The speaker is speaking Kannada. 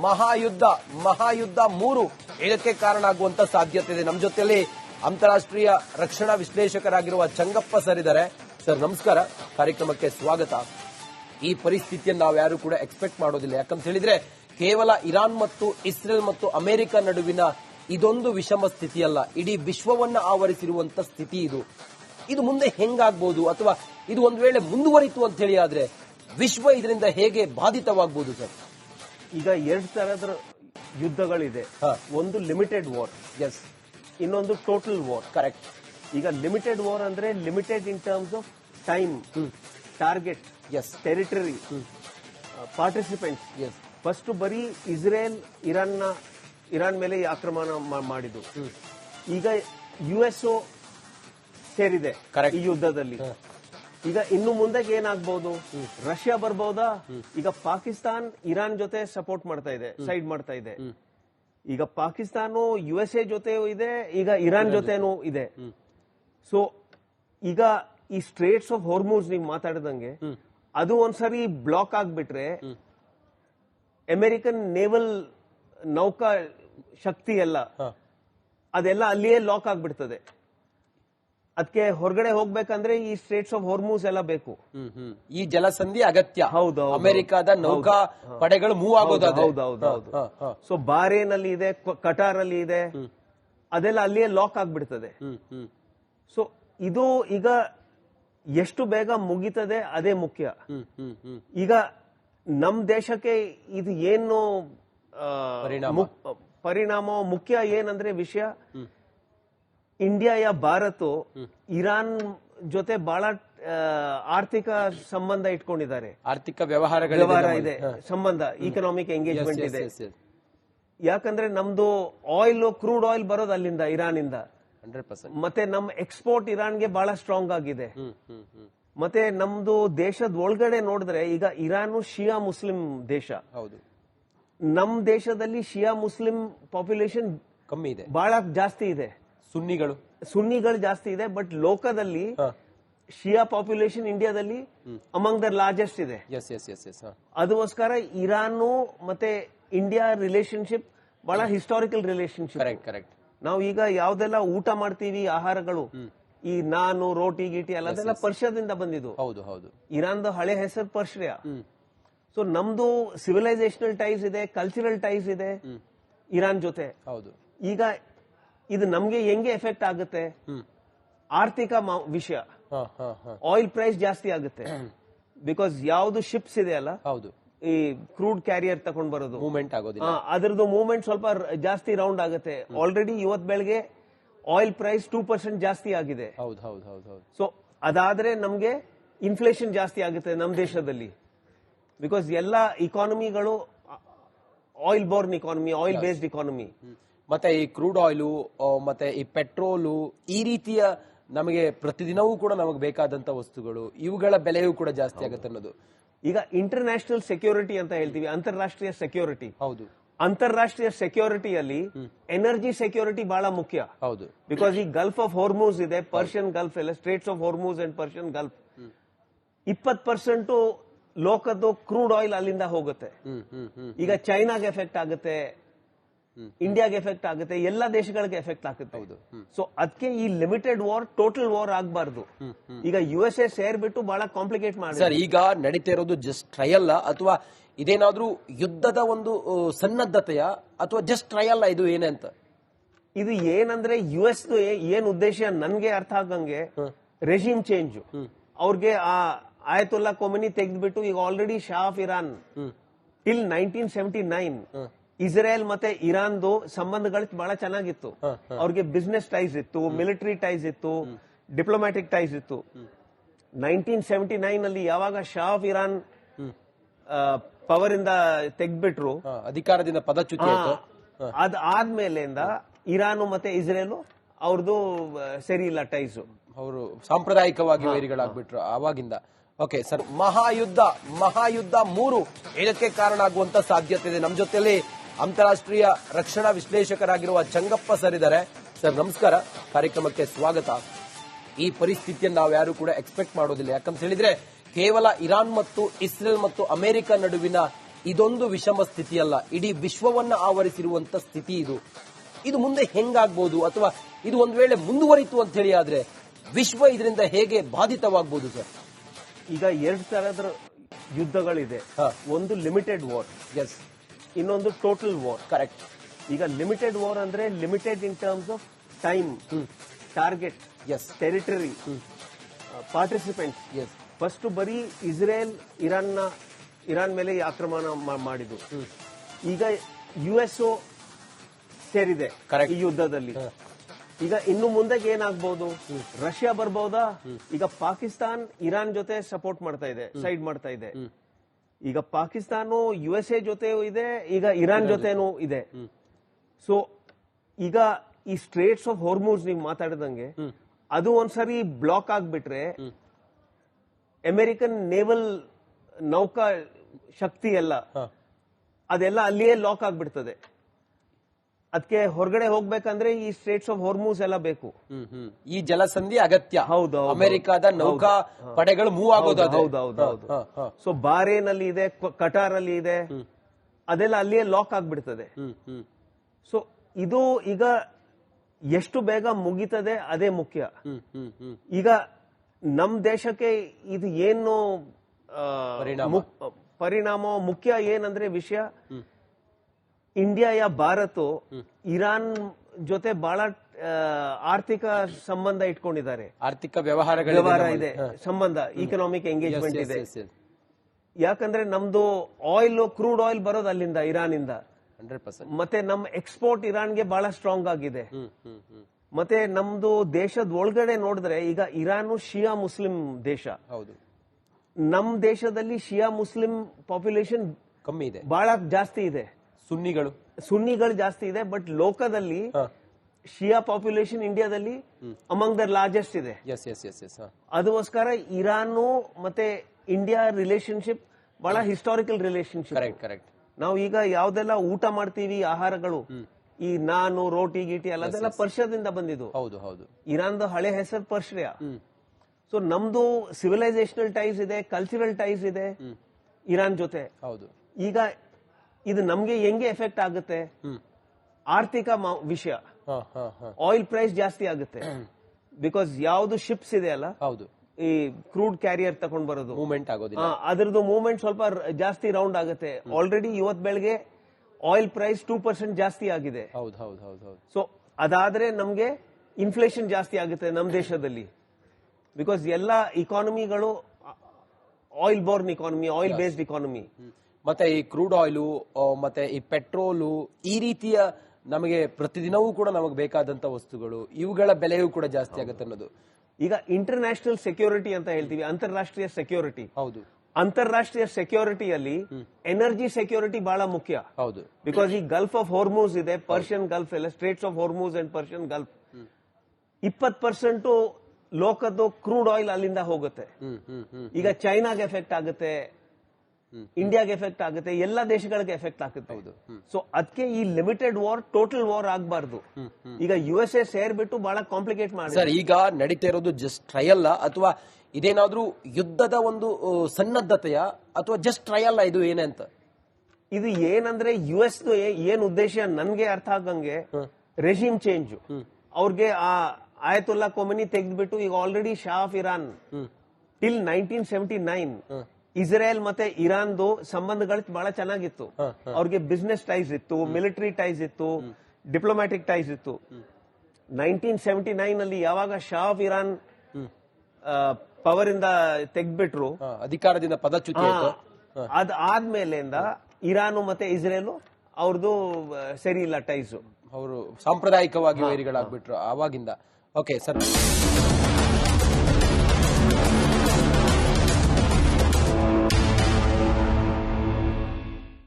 ಮಹಾಯುದ್ಧ ಮಹಾಯುದ್ಧ ಮೂರು ಇದಕ್ಕೆ ಕಾರಣ ಆಗುವಂತ ಸಾಧ್ಯತೆ ಇದೆ. ನಮ್ಮ ಜೊತೆಯಲ್ಲಿ ಅಂತಾರಾಷ್ಟ್ರೀಯ ರಕ್ಷಣಾ ವಿಶ್ಲೇಷಕರಾಗಿರುವ ಚಂಗಪ್ಪ ಸರ್ ಇದ್ದಾರೆ. ಸರ್ ನಮಸ್ಕಾರ. ಕಾರ್ಯಕ್ರಮಕ್ಕೆ ಸ್ವಾಗತ. ಈ ಪರಿಸ್ಥಿತಿಯನ್ನು ನಾವು ಯಾರು ಕೂಡ ಎಕ್ಸ್ಪೆಕ್ಟ್ ಮಾಡೋದಿಲ್ಲ. ಯಾಕಂತ ಹೇಳಿದ್ರೆ, ಕೇವಲ ಇರಾನ್ ಮತ್ತು ಇಸ್ರೇಲ್ ಮತ್ತು ಅಮೆರಿಕ ನಡುವಿನ ಇದೊಂದು ವಿಷಮ ಸ್ಥಿತಿಯಲ್ಲ. ಇಡೀ ವಿಶ್ವವನ್ನ ಆವರಿಸಿರುವಂತ ಸ್ಥಿತಿ ಇದು. ಇದು ಮುಂದೆ ಹೆಂಗಾಗ್ಬೋದು? ಅಥವಾ ಇದು ಒಂದು ವೇಳೆ ಮುಂದುವರಿತು ಅಂತ ಹೇಳಿ ಆದ್ರೆ, ವಿಶ್ವ ಇದರಿಂದ ಹೇಗೆ ಬಾಧಿತವಾಗಬಹುದು ಸರ್ ಈಗ ಎರಡ್ ತರದ ಯುದ್ಧಗಳಿದೆ. ಒಂದು ಲಿಮಿಟೆಡ್ ವಾರ್ ಎಸ್ ಇನ್ನೊಂದು ಟೋಟಲ್ ವಾರ್ ಕರೆಕ್ಟ್ ಈಗ ಲಿಮಿಟೆಡ್ ವಾರ್ ಅಂದ್ರೆ limited in terms of time target yes territory participants yes first ಬರೀ ಇಸ್ರೇಲ್ ಇರಾನ್ನ ಇರಾನ್ ಮೇಲೆ ಆಕ್ರಮಣ ಮಾಡಿದ್ರು ಮಾಡಿದ್ದು. ಈಗ ಯು ಎಸ್ ಸೇರಿದೆ Correct. ಈ ಯುದ್ಧದಲ್ಲಿ. ಈಗ ಇನ್ನು ಮುಂದಕ್ಕೆ ಏನಾಗ್ಬಹುದು ರಷ್ಯಾ ಬರ್ಬಹುದಾ ಈಗ ಪಾಕಿಸ್ತಾನ್ ಇರಾನ್ ಜೊತೆ ಸಪೋರ್ಟ್ ಮಾಡ್ತಾ ಇದೆ ಸೈಡ್ ಮಾಡ್ತಾ ಇದೆ. ಈಗ ಪಾಕಿಸ್ತಾನ ಯು ಎಸ್ ಎ ಜೊತೆ ಇದೆ ಈಗ ಇರಾನ್ ಜೊತೆನೂ ಇದೆ. ಸೊ ಈಗ ಈ ಸ್ಟ್ರೇಟ್ಸ್ ಆಫ್ ಹೋರ್ಮೂಸ್ ನೀವು ಮಾತಾಡಿದಂಗೆ ಅದು ಒಂದ್ಸರಿ ಬ್ಲಾಕ್ ಆಗ್ಬಿಟ್ರೆ ಅಮೆರಿಕನ್ ನೇವಲ್ ನೌಕಾ ಶಕ್ತಿ ಎಲ್ಲ ಅದೆಲ್ಲ ಅಲ್ಲಿಯೇ ಲಾಕ್ ಆಗ್ಬಿಡ್ತದೆ. ಅದಕ್ಕೆ ಹೊರಗಡೆ ಹೋಗ್ಬೇಕಂದ್ರೆ ಈ ಸ್ಟ್ರೇಟ್ಸ್ ಆಫ್ ಹೊರ್ಮೂಸ್ ಎಲ್ಲ ಬೇಕು. ಈ ಜಲಸಂಧಿ ಅಗತ್ಯ. ಹೌದು. ಅಮೆರಿಕದ ನೌಕಾ ಪಡೆಗಳು ಮೂವ್ ಆಗೋದು ಸೊ ಬಾರೇನ್ ಅಲ್ಲಿ ಇದೆ ಕಟಾರ್ ಅಲ್ಲಿ ಇದೆ. ಅದೆಲ್ಲ ಅಲ್ಲಿಯೇ ಲಾಕ್ ಆಗ್ಬಿಡ್ತದೆ. ಸೊ ಇದು ಈಗ ಎಷ್ಟು ಬೇಗ ಮುಗಿತದೆ ಅದೇ ಮುಖ್ಯ. ಈಗ ನಮ್ ದೇಶಕ್ಕೆ ಇದು ಏನು. ಪರಿಣಾಮ. ಮುಖ್ಯ ಏನಂದ್ರೆ ವಿಷಯ ಇಂಡಿಯಾ ಯಾ ಭಾರತ ಇರಾನ್ ಜೊತೆ ಬಹಳ ಆರ್ಥಿಕ ಸಂಬಂಧ ಇಟ್ಕೊಂಡಿದ್ದಾರೆ. ಆರ್ಥಿಕ ವ್ಯವಹಾರಗಳ ವ್ಯವಹಾರ ಇದೆ ಸಂಬಂಧ ಇಕನಾಮಿಕ್ ಎಂಗೇಜ್ಮೆಂಟ್ ಇದೆ. ಯಾಕಂದ್ರೆ ನಮ್ದು ಆಯಿಲ್ ಕ್ರೂಡ್ ಆಯಿಲ್ ಬರೋದು ಅಲ್ಲಿಂದ ಇರಾನ್ ಇಂದ ಮತ್ತೆ ನಮ್ ಎಕ್ಸ್ಪೋರ್ಟ್ ಇರಾನ್ಗೆ ಬಹಳ ಸ್ಟ್ರಾಂಗ್ ಆಗಿದೆ. ಮತ್ತೆ ನಮ್ದು ದೇಶದ ಒಳಗಡೆ ನೋಡಿದ್ರೆ ಈಗ ಇರಾನ್ ಶಿಯಾ ಮುಸ್ಲಿಂ ದೇಶ. ಹೌದು. ನಮ್ ದೇಶದಲ್ಲಿ ಶಿಯಾ ಮುಸ್ಲಿಂ ಪಾಪ್ಯುಲೇಷನ್ ಕಮ್ಮಿ ಇದೆ. ಬಹಳ ಜಾಸ್ತಿ ಇದೆ. ಸುನ್ನಿಗಳು. ಸುನ್ನಿಗಳು ಜಾಸ್ತಿ ಇದೆ ಬಟ್ ಲೋಕದಲ್ಲಿ ಶಿಯಾ ಪಾಪ್ಯುಲೇಷನ್ ಇಂಡಿಯಾದಲ್ಲಿ ಅಮಂಗ್ ದ ಲಾರ್ಜೆಸ್ಟ್ ಇದೆ. ಅದಕ್ಕೋಸ್ಕರ ಇರಾನು ಮತ್ತೆ ಇಂಡಿಯಾ ರಿಲೇಶನ್ಶಿಪ್ ಬಹಳ ಹಿಸ್ಟಾರಿಕಲ್ ರಿಲೇಶನ್ಶಿಪ್ ಕರೆಕ್ಟ್ ಕರೆಕ್ಟ್ ನಾವು ಈಗ ಯಾವ್ದೆಲ್ಲ ಊಟ ಮಾಡ್ತೀವಿ ಆಹಾರಗಳು ಈ ನಾನು ರೋಟಿ ಗೀಟಿ ಅಲ್ಲ ಅದೆಲ್ಲ ಪರ್ಷಿಯಾದಿಂದ ಬಂದಿದ್ದು. ಹೌದು ಹೌದು. ಇರಾನ್ದ ಹಳೆ ಹೆಸರು ಪರ್ಷಿಯಾ. ಸೊ ನಮ್ದು ಸಿವಿಲೈಸೇಷನಲ್ ಟೈಸ್ ಇದೆ ಕಲ್ಚರಲ್ ಟೈಸ್ ಇದೆ ಇರಾನ್ ಜೊತೆ. ಹೌದು. ಈಗ ಇದು ನಮ್ಗೆ ಹೆಂಗೆ ಎಫೆಕ್ಟ್ ಆಗುತ್ತೆ? ಆರ್ಥಿಕ ವಿಷಯ. ಆಯಿಲ್ ಪ್ರೈಸ್ ಜಾಸ್ತಿ ಆಗುತ್ತೆ. ಬಿಕಾಸ್ ಯಾವ್ದು ಶಿಪ್ಸ್ ಇದೆ ಅಲ್ಲ? ಹೌದು. ಈ ಕ್ರೂಡ್ ಕ್ಯಾರಿಯರ್ ತಗೊಂಡ್ ಬರೋದು. ಮೂವ್ಮೆಂಟ್ ಆಗೋದಿಲ್ಲ. ಅದರದ್ದು ಮೂವ್ಮೆಂಟ್ ಸ್ವಲ್ಪ ಜಾಸ್ತಿ ರೌಂಡ್ ಆಗುತ್ತೆ. ಆಲ್ರೆಡಿ ಇವತ್ ಬೆಳಗ್ಗೆ ಆಯಿಲ್ ಪ್ರೈಸ್ ಟೂ ಪರ್ಸೆಂಟ್ ಜಾಸ್ತಿ ಆಗಿದೆ. ಹೌದು ಹೌದು ಹೌದು ಹೌದು. ಸೊ ಅದಾದ್ರೆ ನಮ್ಗೆ ಇನ್ಫ್ಲೇಷನ್ ಜಾಸ್ತಿ ಆಗುತ್ತೆ ನಮ್ಮ ದೇಶದಲ್ಲಿ. ಬಿಕಾಸ್ ಎಲ್ಲ ಇಕಾನಮಿಗಳು oil born economy oil based economy ಮತ್ತೆ ಈ ಕ್ರೂಡ್ ಆಯಿಲು ಮತ್ತೆ ಈ ಪೆಟ್ರೋಲು ಈ ರೀತಿಯ ನಮಗೆ ಪ್ರತಿದಿನವೂ ಕೂಡ ನಮಗೆ ಬೇಕಾದಂತ ವಸ್ತುಗಳು ಇವುಗಳ ಬೆಲೆಯೂ ಕೂಡ ಜಾಸ್ತಿ ಆಗುತ್ತೆ ಅನ್ನೋದು. ಈಗ ಇಂಟರ್ನ್ಯಾಷನಲ್ ಸೆಕ್ಯೂರಿಟಿ ಅಂತ ಹೇಳ್ತೀವಿ ಅಂತಾರಾಷ್ಟ್ರೀಯ ಸೆಕ್ಯೂರಿಟಿ ಹೌದು. ಅಂತಾರಾಷ್ಟ್ರೀಯ ಸೆಕ್ಯೂರಿಟಿಯಲ್ಲಿ ಎನರ್ಜಿ ಸೆಕ್ಯೂರಿಟಿ ಬಹಳ ಮುಖ್ಯ. ಹೌದು. ಬಿಕಾಸ್ ಈ ಗಲ್ಫ್ ಆಫ್ ಹೋರ್ಮೂಸ್ ಇದೆ ಪರ್ಷಿಯನ್ ಗಲ್ಫ್ ಎಲ್ಲ states of Hormuz and Persian Gulf ಇಪ್ಪತ್ ಪರ್ಸೆಂಟ್ ಲೋಕದ್ದು ಕ್ರೂಡ್ ಆಯಿಲ್ ಅಲ್ಲಿಂದ ಹೋಗುತ್ತೆ. ಈಗ ಚೈನಾಗೆ ಎಫೆಕ್ಟ್ ಆಗುತ್ತೆ ಇಂಡಿಯಾಗೆ ಎಫೆಕ್ಟ್ ಆಗುತ್ತೆ ಎಲ್ಲ ದೇಶಗಳಿಗೆ ಎಫೆಕ್ಟ್ ಆಗುತ್ತೆ. ಸೊ ಅದಕ್ಕೆ ಈ ಲಿಮಿಟೆಡ್ ವಾರ್ ಟೋಟಲ್ ವಾರ್ ಆಗಬಾರ್ದು. ಈಗ ಯು ಎಸ್ ಎ ಸೇರ್ಬಿಟ್ಟು ಬಹಳ ಕಾಂಪ್ಲಿಕೇಟ್ ಮಾಡಿ ಸರ್ ಈಗ ನಡೀತಾ ಇರೋದು ಜಸ್ಟ್ ಟ್ರಯಲ್ ಅಥವಾ ಇದೇನಾದ್ರೂ ಯುದ್ಧದ ಒಂದು ಸನ್ನದ್ಧತೆಯ? ಅಥವಾ ಜಸ್ಟ್ ಟ್ರಯಲ್ ಇದು ಏನೇ ಅಂತ? ಇದು ಏನಂದ್ರೆ ಯು ಎಸ್ ಏನ್ ಉದ್ದೇಶ ನನ್ಗೆ ಅರ್ಥ ಆಗಂಗೆ ರೆಜಿಮ್ ಚೇಂಜ್ ಅವ್ರಿಗೆ ಆ ಆಯತುಲ್ಲಾ ಕೊಮಿನಿ ತೆಗೆದ್ಬಿಟ್ಟು ಈಗ already Shah of Iran till nineteen seventy nine Israel ಮತ್ತೆ ಇರಾನ್ದು ಸಂಬಂಧಗಳು ಬಹಳ ಚೆನ್ನಾಗಿತ್ತು. ಅವ್ರಿಗೆ ಬಿಸ್ನೆಸ್ ಟೈಸ್ ಇತ್ತು ಮಿಲಿಟರಿ ಟೈಸ್ ಇತ್ತು ಡಿಪ್ಲೊಮ್ಯಾಟಿಕ್ ಟೈಸ್ ಇತ್ತು. ನೈನ್ಟೀನ್ ಸೆವೆಂಟಿ ನೈನ್ ಅಲ್ಲಿ ಯಾವಾಗ ಶಾ ಆಫ್ ಇರಾನ್ ಪವರ್ ಇಂದ ತೆಗ್ದ್ಬಿಟ್ರು. ಅಧಿಕಾರದಿಂದ ಪದಚ್ಯುತಿ ಅದ್ ಆದ್ಮೇಲಿಂದ ಇರಾನು ಮತ್ತೆ ಇಸ್ರೇಲು ಅವ್ರದ್ದು ಸರಿ ಇಲ್ಲ ಟೈಸು ಅವರು ಸಾಂಪ್ರದಾಯಿಕವಾಗಿ ವೈರಿಗಳಾಗ್ಬಿಟ್ರು ಆವಾಗಿಂದ. ಓಕೆ ಸರ್ ಮಹಾಯುದ್ಧ ಮಹಾಯುದ್ಧ ಮೂರು ಇದಕ್ಕೆ ಕಾರಣ ಆಗುವಂತ ಸಾಧ್ಯತೆ ಇದೆ ನಮ್ಮ ಜೊತೆಯಲ್ಲಿ ಅಂತಾರಾಷ್ಟ್ರೀಯ ರಕ್ಷಣಾ ವಿಶ್ಲೇಷಕರಾಗಿರುವ ಚಂಗಪ್ಪ ಸರ್ ಇದ್ದಾರೆ. ಸರ್ ನಮಸ್ಕಾರ. ಕಾರ್ಯಕ್ರಮಕ್ಕೆ ಸ್ವಾಗತ. ಈ ಪರಿಸ್ಥಿತಿಯನ್ನು ನಾವು ಯಾರು ಕೂಡ ಎಕ್ಸ್ಪೆಕ್ಟ್ ಮಾಡೋದಿಲ್ಲ. ಯಾಕಂತ ಹೇಳಿದ್ರೆ ಕೇವಲ ಇರಾನ್ ಮತ್ತು ಇಸ್ರೇಲ್ ಮತ್ತು ಅಮೆರಿಕ ನಡುವಿನ ಇದೊಂದು ವಿಷಮ ಸ್ಥಿತಿಯಲ್ಲ. ಇಡೀ ವಿಶ್ವವನ್ನ ಆವರಿಸಿರುವಂತ ಸ್ಥಿತಿ ಇದು. ಇದು ಮುಂದೆ ಹೆಂಗಾಗ್ಬೋದು? ಅಥವಾ ಇದು ಒಂದು ವೇಳೆ ಮುಂದುವರಿತು ಅಂತ ಹೇಳಿ ಆದ್ರೆ ವಿಶ್ವ ಇದರಿಂದ ಹೇಗೆ ಬಾಧಿತವಾಗಬಹುದು ಸರ್? ಈಗ ಎರಡು ತರದ ಯುದ್ಧಗಳಿದೆ. ಒಂದು ಲಿಮಿಟೆಡ್ ವಾರ್ ಎಸ್ ಇನ್ನೊಂದು ಟೋಟಲ್ ವಾರ್ ಕರೆಕ್ಟ್ ಈಗ ಲಿಮಿಟೆಡ್ ವಾರ್ ಅಂದ್ರೆ limited in terms of time target yes territory participant yes first ಬರೀ ಇಸ್ರೇಲ್ ಇರಾನ್ನ ಇರಾನ್ ಮೇಲೆ ಈ ಆಕ್ರಮಣ ಮಾಡಿದ್ರು ಮಾಡಿದ್ದು. ಈಗ ಯು ಎಸ್ ಒ ಸೇರಿದೆ. ಈ ಯುದ್ಧದಲ್ಲಿ. ಈಗ ಇನ್ನು ಮುಂದೆ ಏನಾಗ್ಬಹುದು ರಷ್ಯಾ ಬರ್ಬಹುದಾ ಈಗ ಪಾಕಿಸ್ತಾನ್ ಇರಾನ್ ಜೊತೆ ಸಪೋರ್ಟ್ ಮಾಡ್ತಾ ಇದೆ ಸೈಡ್ ಮಾಡ್ತಾ ಇದೆ. ಈಗ ಪಾಕಿಸ್ತಾನ ಯು ಎಸ್ ಎ ಜೊತೆ ಇದೆ ಈಗ ಇರಾನ್ ಜೊತೆನೂ ಇದೆ. ಸೊ ಈಗ ಈ ಸ್ಟ್ರೇಟ್ಸ್ ಆಫ್ ಹೋರ್ಮೂಸ್ ನೀವು ಮಾತಾಡಿದಂಗೆ ಅದು ಒಂದ್ಸರಿ ಬ್ಲಾಕ್ ಆಗ್ಬಿಟ್ರೆ ಅಮೆರಿಕನ್ ನೇವಲ್ ನೌಕಾ ಶಕ್ತಿ ಎಲ್ಲ ಅದೆಲ್ಲ ಅಲ್ಲಿಯೇ ಲಾಕ್ ಆಗ್ಬಿಡ್ತದೆ. ಅದಕ್ಕೆ ಹೊರಗಡೆ ಹೋಗ್ಬೇಕಂದ್ರೆ ಈ ಸ್ಟೇಟ್ಸ್ ಆಫ್ ಹೋರ್ಮೂಸ್ ಎಲ್ಲ ಬೇಕು. ಈ ಜಲಸಂಧಿ ಅಗತ್ಯ. ಹೌದು, ಅಮೆರಿಕದ ನೌಕಾ ಪಡೆಗಳು ಮೂವ್ ಆಗೋದು. ಹೌದು ಸೊ ಬಾರೇನ್ ಅಲ್ಲಿ ಇದೆ ಕಟಾರ್ ಅಲ್ಲಿ ಇದೆ. ಅದೆಲ್ಲ ಅಲ್ಲಿಯೇ ಲಾಕ್ ಆಗ್ಬಿಡ್ತದೆ. ಸೊ ಇದು ಈಗ ಎಷ್ಟು ಬೇಗ ಮುಗಿತದೆ ಅದೇ ಮುಖ್ಯ. ಈಗ ನಮ್ ದೇಶಕ್ಕೆ ಇದು ಏನು ಪರಿಣಾಮ. ಮುಖ್ಯ ಏನಂದ್ರೆ ವಿಷಯ ಇಂಡಿಯಾ ಯಾ ಭಾರತ ಇರಾನ್ ಜೊತೆ ಬಹಳ ಆರ್ಥಿಕ ಸಂಬಂಧ ಇಟ್ಕೊಂಡಿದ್ದಾರೆ. ಆರ್ಥಿಕ ವ್ಯವಹಾರಗಳ ವ್ಯವಹಾರ ಇದೆ ಸಂಬಂಧ ಇಕನಾಮಿಕ್ ಎಂಗೇಜ್ಮೆಂಟ್ ಇದೆ. ಯಾಕಂದ್ರೆ ನಮ್ದು ಆಯಿಲ್ ಕ್ರೂಡ್ ಆಯಿಲ್ ಬರೋದು ಅಲ್ಲಿಂದ ಇರಾನ್ ಇಂದ ಮತ್ತೆ ನಮ್ ಎಕ್ಸ್ಪೋರ್ಟ್ ಇರಾನ್ಗೆ ಬಹಳ ಸ್ಟ್ರಾಂಗ್ ಆಗಿದೆ. ಮತ್ತೆ ನಮ್ದು ದೇಶದ ಒಳಗಡೆ ನೋಡಿದ್ರೆ ಈಗ ಇರಾನ್ ಶಿಯಾ ಮುಸ್ಲಿಂ ದೇಶ. ಹೌದು. ನಮ್ ದೇಶದಲ್ಲಿ ಶಿಯಾ ಮುಸ್ಲಿಂ ಪಾಪ್ಯುಲೇಷನ್ ಕಮ್ಮಿ ಇದೆ. ಬಹಳ ಜಾಸ್ತಿ ಇದೆ. ಸುನ್ನಿಗಳು. ಸುನ್ನಿಗಳು ಜಾಸ್ತಿ ಇದೆ ಬಟ್ ಲೋಕದಲ್ಲಿ. ಶಿಯಾ ಪಾಪ್ಯುಲೇಷನ್ ಇಂಡಿಯಾದಲ್ಲಿ ಅಮಂಗ್ ದ ಲಾರ್ಜೆಸ್ಟ್ ಇದೆ. ಅದಕ್ಕೋಸ್ಕರ ಇರಾನ್ ಮತ್ತೆ ಇಂಡಿಯಾ ರಿಲೇಶನ್ಶಿಪ್ ಬಹಳ ಹಿಸ್ಟಾರಿಕಲ್ ರಿಲೇಶನ್ಶಿಪ್ ಕರೆಕ್ಟ್ ಕರೆಕ್ಟ್ ನಾವು ಈಗ ಯಾವ್ದೆಲ್ಲ ಊಟ ಮಾಡ್ತೀವಿ ಆಹಾರಗಳು ಈ ನಾನು ರೋಟಿ ಗೀಟಿ ಎಲ್ಲ ಅದೆಲ್ಲ ಪರ್ಷಿಯಾದಿಂದ ಬಂದಿದ್ದು. ಹೌದು ಹೌದು. ಇರಾನ್ದು ಹಳೆ ಹೆಸರು ಪರ್ಷಿಯಾ. ಸೊ ನಮ್ದು ಸಿವಿಲೈಸೇಷನಲ್ ಟೈಸ್ ಇದೆ ಕಲ್ಚರಲ್ ಟೈಸ್ ಇದೆ ಇರಾನ್ ಜೊತೆ. ಹೌದು. ಈಗ ಇದು ನಮ್ಗೆ ಹೆಂಗೆ ಎಫೆಕ್ಟ್ ಆಗುತ್ತೆ? ಆರ್ಥಿಕ ವಿಷಯ. ಆಯಿಲ್ ಪ್ರೈಸ್ ಜಾಸ್ತಿ ಆಗುತ್ತೆ. ಬಿಕಾಸ್ ಯಾವ್ದು ಶಿಪ್ಸ್ ಇದೆ ಅಲ್ಲ? ಹೌದು. ಈ ಕ್ರೂಡ್ ಕ್ಯಾರಿಯರ್ ತಗೊಂಡ್ ಬರೋದು. ಮೂವ್ಮೆಂಟ್ ಆಗೋದಿಲ್ಲ. ಅದರದ್ದು ಮೂವ್ಮೆಂಟ್ ಸ್ವಲ್ಪ ಜಾಸ್ತಿ ರೌಂಡ್ ಆಗುತ್ತೆ. ಆಲ್ರೆಡಿ ಇವತ್ ಬೆಳಗ್ಗೆ ಆಯಿಲ್ ಪ್ರೈಸ್ ಟೂ ಪರ್ಸೆಂಟ್ ಜಾಸ್ತಿ ಆಗಿದೆ. ಹೌದು ಹೌದು ಹೌದು ಹೌದು. ಸೊ ಅದಾದ್ರೆ ನಮ್ಗೆ ಇನ್ಫ್ಲೇಷನ್ ಜಾಸ್ತಿ ಆಗುತ್ತೆ ನಮ್ಮ ದೇಶದಲ್ಲಿ. ಬಿಕಾಸ್ ಎಲ್ಲ ಇಕಾನಮಿಗಳು oil born economy oil based economy. ಮತ್ತೆ ಈ ಕ್ರೂಡ್ ಆಯಿಲು ಮತ್ತೆ ಈ ಪೆಟ್ರೋಲು ಈ ರೀತಿಯ ನಮಗೆ ಪ್ರತಿದಿನವೂ ಕೂಡ ನಮಗೆ ಬೇಕಾದಂತ ವಸ್ತುಗಳು ಇವುಗಳ ಬೆಲೆಯೂ ಕೂಡ ಜಾಸ್ತಿ ಆಗುತ್ತೆ ಅನ್ನೋದು. ಈಗ ಇಂಟರ್ನ್ಯಾಷನಲ್ ಸೆಕ್ಯೂರಿಟಿ ಅಂತ ಹೇಳ್ತೀವಿ ಅಂತಾರಾಷ್ಟ್ರೀಯ ಸೆಕ್ಯೂರಿಟಿ ಹೌದು. ಅಂತಾರಾಷ್ಟ್ರೀಯ ಸೆಕ್ಯೂರಿಟಿಯಲ್ಲಿ ಎನರ್ಜಿ ಸೆಕ್ಯೂರಿಟಿ ಬಹಳ ಮುಖ್ಯ. ಹೌದು. ಬಿಕಾಸ್ ಈ ಗಲ್ಫ್ ಆಫ್ ಹೋರ್ಮೂಸ್ ಇದೆ ಪರ್ಷಿಯನ್ ಗಲ್ಫ್ ಎಲ್ಲ straits of Hormuz and Persian Gulf ಇಪ್ಪತ್ ಪರ್ಸೆಂಟ್ ಲೋಕದ್ದು ಕ್ರೂಡ್ ಆಯಿಲ್ ಅಲ್ಲಿಂದ ಹೋಗುತ್ತೆ. ಈಗ ಚೈನಾಗೆ ಎಫೆಕ್ಟ್ ಆಗುತ್ತೆ ಇಂಡಿಯಾಗೆ ಎಫೆಕ್ಟ್ ಆಗುತ್ತೆ ಎಲ್ಲ ದೇಶಗಳಿಗೆ ಎಫೆಕ್ಟ್ ಆಗುತ್ತೆ. ಹೌದು. ಸೊ ಅದಕ್ಕೆ ಈ ಲಿಮಿಟೆಡ್ ವಾರ್ ಟೋಟಲ್ ವಾರ್ ಆಗಬಾರ್ದು. ಈಗ ಯು ಎಸ್ ಎ ಸೇರ್ಬಿಟ್ಟು ಬಹಳ ಕಾಂಪ್ಲಿಕೇಟ್ ಮಾಡಿ ಸರ್ ಈಗ ನಡೀತಾ ಇರೋದು ಜಸ್ಟ್ ಟ್ರಯಲ್ ಅಥವಾ ಇದೇನಾದ್ರೂ ಯುದ್ಧದ ಒಂದು ಸನ್ನದ್ಧತೆಯ? ಅಥವಾ ಜಸ್ಟ್ ಟ್ರಯಲ್ ಇದು ಏನೇ ಅಂತ? ಇದು ಏನಂದ್ರೆ ಯು ಎಸ್ ಏನ್ ಉದ್ದೇಶ ನನ್ಗೆ ಅರ್ಥ ಆಗಂಗೆ ರೆಜಿಮ್ ಚೇಂಜ್ ಅವ್ರಿಗೆ ಆ ಆಯತುಲ್ಲಾ ಕೊಮನಿ ತೆಗೆದ್ಬಿಟ್ಟು ಈಗ already Shah of Iran till nineteen seventy nine Israel ಮತ್ತೆ ಇರಾನ್ದು ಸಂಬಂಧಗಳು ಬಹಳ ಚೆನ್ನಾಗಿತ್ತು. ಅವ್ರಿಗೆ ಬಿಸ್ನೆಸ್ ಟೈಸ್ ಇತ್ತು ಮಿಲಿಟರಿ ಟೈಸ್ ಇತ್ತು ಡಿಪ್ಲೊಮ್ಯಾಟಿಕ್ ಟೈಸ್ ಇತ್ತು. ನೈನ್ಟೀನ್ ಸೆವೆಂಟಿ ನೈನ್ ಅಲ್ಲಿ ಯಾವಾಗ ಶಾ ಆಫ್ ಇರಾನ್ ಪವರ್ ಇಂದ ತೆಗ್ದ್ಬಿಟ್ರು. ಅಧಿಕಾರದಿಂದ ಪದಚ್ಯುತಿ ಅದ್ ಆದ್ಮೇಲಿಂದ ಇರಾನು ಮತ್ತೆ ಇಸ್ರೇಲು ಅವ್ರದ್ದು ಸರಿ ಇಲ್ಲ ಟೈಸ್ ಅವರು ಸಾಂಪ್ರದಾಯಿಕವಾಗಿ ವೈರಿಗಳಾಗ್ಬಿಟ್ರು ಆವಾಗಿಂದ. Okay sir.